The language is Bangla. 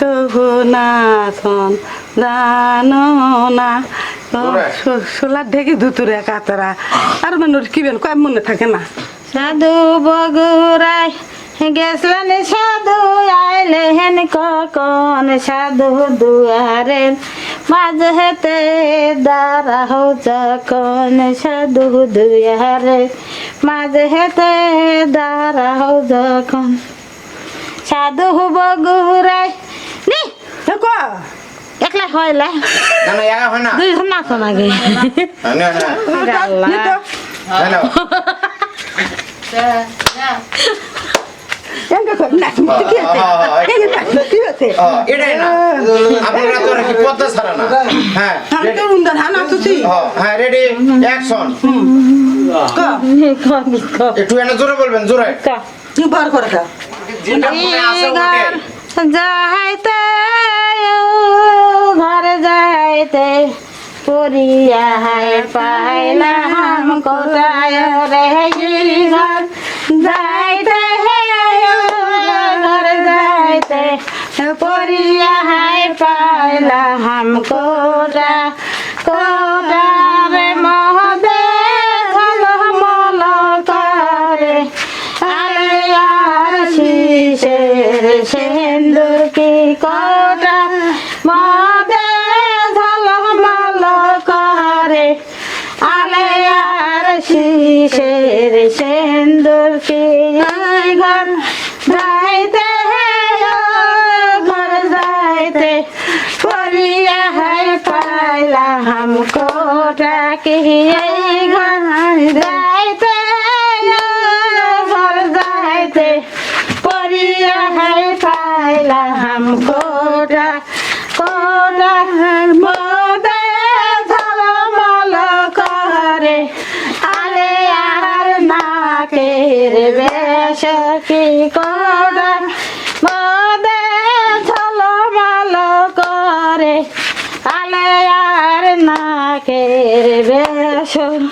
তো না শোন জানো না সোলার ঢেকে ধুতুরে কাতরা আর মানুষ কি বেন কয় মনে থাকে না সাধু বগুড়াই গেছলেন সাধু আইলে হেন কখন? সাধু দুয়ারে মাঝ হেতে দাঁড়া হো যখন। সাধু দুয়ারে মাঝ হেতে দাঁড়া হো যখন সাধু বগুড়াই নি দেখো একলা হইলা না না একা হয় না। দুই ঘণ্টা নাচো নাকি? হ্যাঁ, না না। আল্লাহ। হ্যাঁ, না এঙ্গে কই না কি আছে। না হ্যাঁ, এটাই না। আপনারা তো নাকি পদ্মা ছাড়া না? হ্যাঁ। তো হ্যাঁ হ্যাঁ, রেডি অ্যাকশন একটু এনে জোরে বলবেন জোরে। বার করে খা। যেটা আছে ওটাই যাইতে ঘরে যাইতে পুরিয়া হায় পাইলাম কোথায় রে? পুরিয়া হায় পাইলাম কোটা কোটা রে মহদে ভালো মল করে আরে আর শিশের সিন্দুর কি কোরা কোটা? মদে ঝলমল করে আলে আর শিশের সিন্দুর কি ঘর? যাইতে ঘর যাইতে পরিয়া হাই এই ঘর যাইতে ঘর যাইতে পরিয়া হাই পাইলা হাম কোটা কোটা মদে করে, আলে আর নাকের বেশ কি কোটা মদে beber.